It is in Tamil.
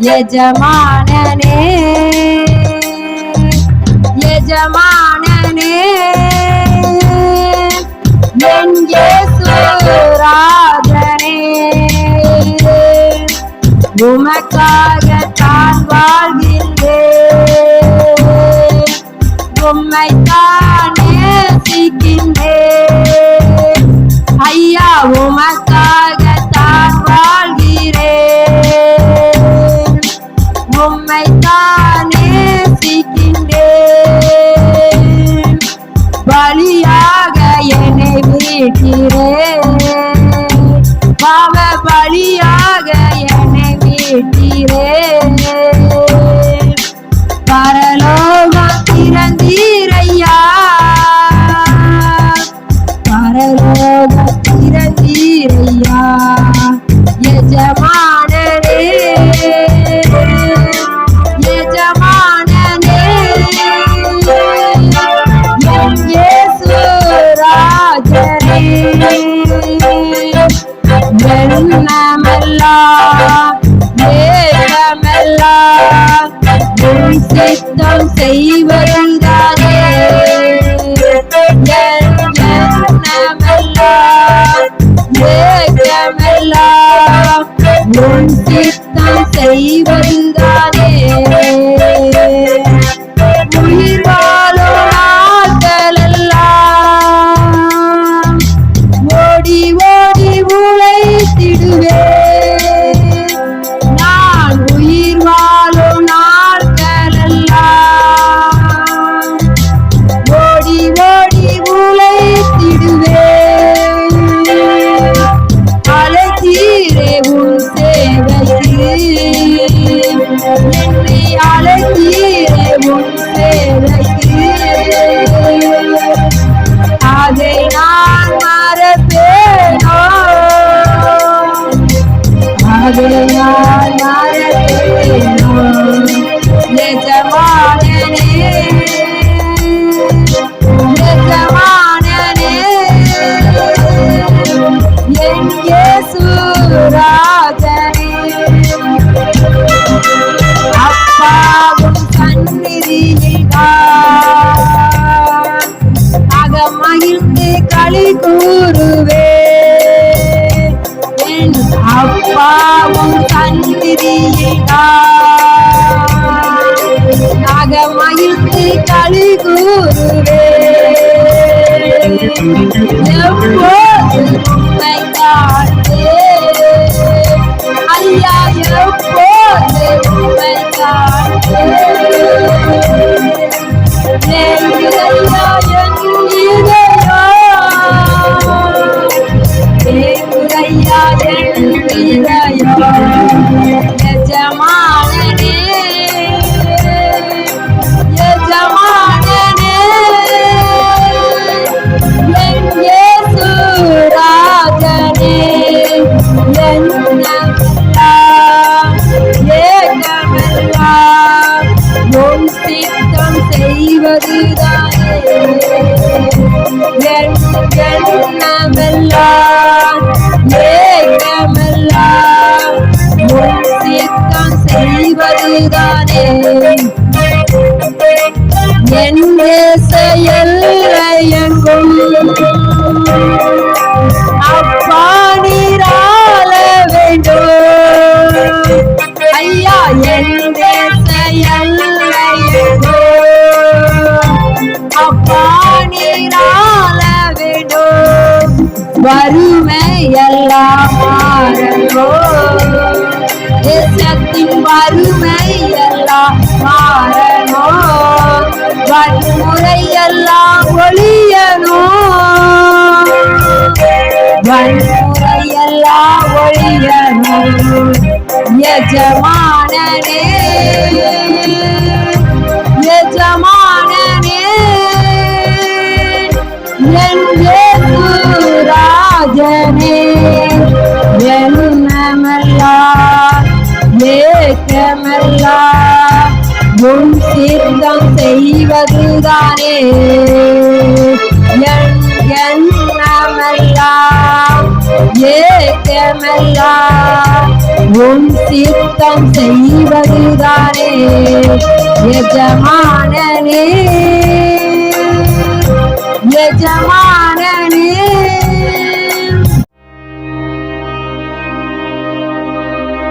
எஜமானனே எஜமானனே என் ராஜனே உமக்காக என்னை மீட்கிறேன் பாவ பலியாக என்னை மீட்கிறேன் உன் சித்தம் செய்வதுதானே என் என் இயேசு ராஜனே அப்பாவும் சந்நிதியில் அகமகிழ்ந்து களி கூறுவே. என் எண்ணமெல்லாம் ஏகமெல்லாம் உன் சித்தம் செய்வதுதானே என் தேச எல்லையெங்கும் அப்பா நீராள வேண்டும் ஐயா என் தேச எல்லையெங்கும் அப்பா வறுமை எல்லாம் மாறணும் தேசத்தின் வறுமை எல்லாம் மாறணும் வன்முறை எல்லாம் ஒழியணும். வன்முறை எல்லாம் ஒழியணும். எஜமானனே எஜமானனே செய்வதுதானே எஜமானனே எல்லாம் ஒழியனும் செய்வதுதானே எஜமானனே உன் ஒழியனும் செய்வதுதானே. எஜமானனே.